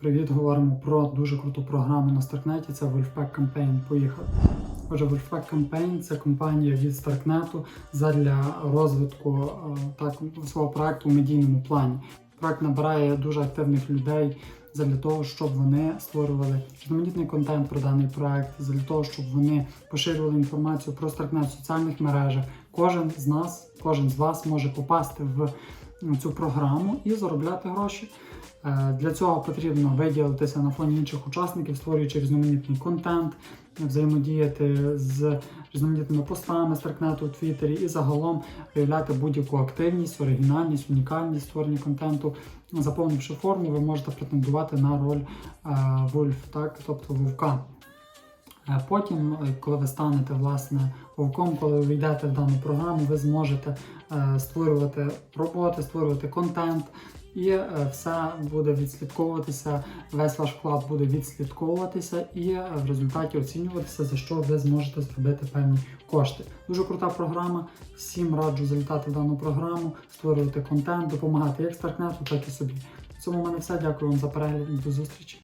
Привіт, говоримо про дуже круту програму на Старкнеті. Це Wolfpack Campaign. Поїхали. Отже, Wolfpack Campaign це компанія від Старкнету задля розвитку е, так, свого проекту у медійному плані. Проект набирає дуже активних людей для того, щоб вони створювали різноманітний контент про даний проект, для того, щоб вони поширювали інформацію про Старкнет в соціальних мережах. Кожен з нас, кожен з вас може попасти в цю програму і заробляти гроші. Е, Для цього потрібно виділитися на фоні інших учасників, створюючи різноманітний контент, взаємодіяти з різноманітними постами Старкнету у Твіттері і загалом виявляти будь-яку активність, оригінальність, унікальність створення контенту. Заповнивши форму, ви можете претендувати на роль е, Вольф, так, тобто вовка. Потім, е, коли ви станете власне вовком, коли ви йдете в дану програму, ви зможете е, створювати роботи, створювати контент, і е, все буде відслідковуватися. Весь ваш вклад буде відслідковуватися і в результаті оцінюватися, за що ви зможете зробити певні кошти. Дуже крута програма. Всім раджу залітати в дану програму, створювати контент, допомагати як Старкнету, так і собі. В цьому в мене все. Дякую вам за перегляд. До зустрічі.